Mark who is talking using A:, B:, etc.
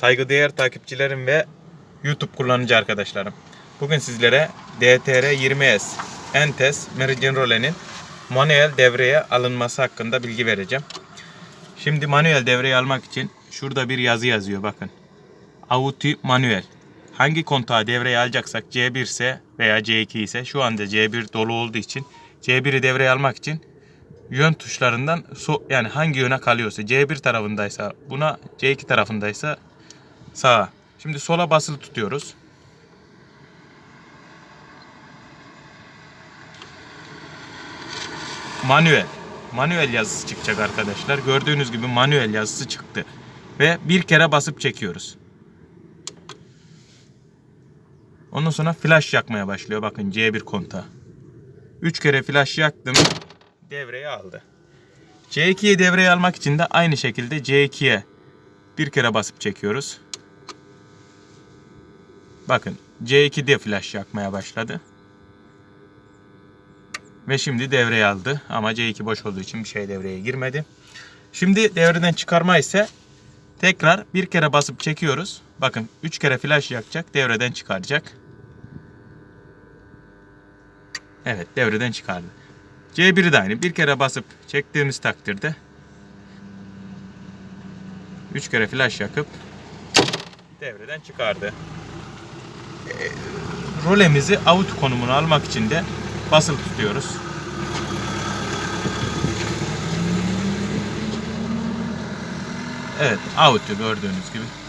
A: Saygıdeğer takipçilerim ve YouTube kullanıcı arkadaşlarım. Bugün sizlere DTR-20S Entes Meridian Role'nin manuel devreye alınması hakkında bilgi vereceğim. Şimdi manuel devreye almak için şurada bir yazı yazıyor bakın. Auto manuel. Hangi kontağı devreye alacaksak C1 ise veya C2 ise şu anda C1 dolu olduğu için C1'i devreye almak için yön tuşlarından so yani hangi yöne kalıyorsa C1 tarafındaysa buna C2 tarafındaysa sağa. Şimdi sola basılı tutuyoruz. Manuel. Manuel yazısı çıkacak arkadaşlar. Gördüğünüz gibi manuel yazısı çıktı. Ve bir kere basıp çekiyoruz. Ondan sonra flash yakmaya başlıyor. Bakın C1 kontağı. 3 kere flash yaktım. Devreye aldı. C2'yi devreye almak için de aynı şekilde C2'ye bir kere basıp çekiyoruz. Bakın C2'de flash yakmaya başladı. Ve şimdi devreye aldı. Ama C2 boş olduğu için bir şey devreye girmedi. Şimdi devreden çıkarma ise tekrar bir kere basıp çekiyoruz. Bakın 3 kere flash yakacak. Devreden çıkaracak. Evet devreden çıkardı. C1'i de aynı. Bir kere basıp çektiğimiz takdirde 3 kere flash yakıp devreden çıkardı. Rolemizi out konumuna almak için de basılı tutuyoruz. Evet, out'u gördüğünüz gibi.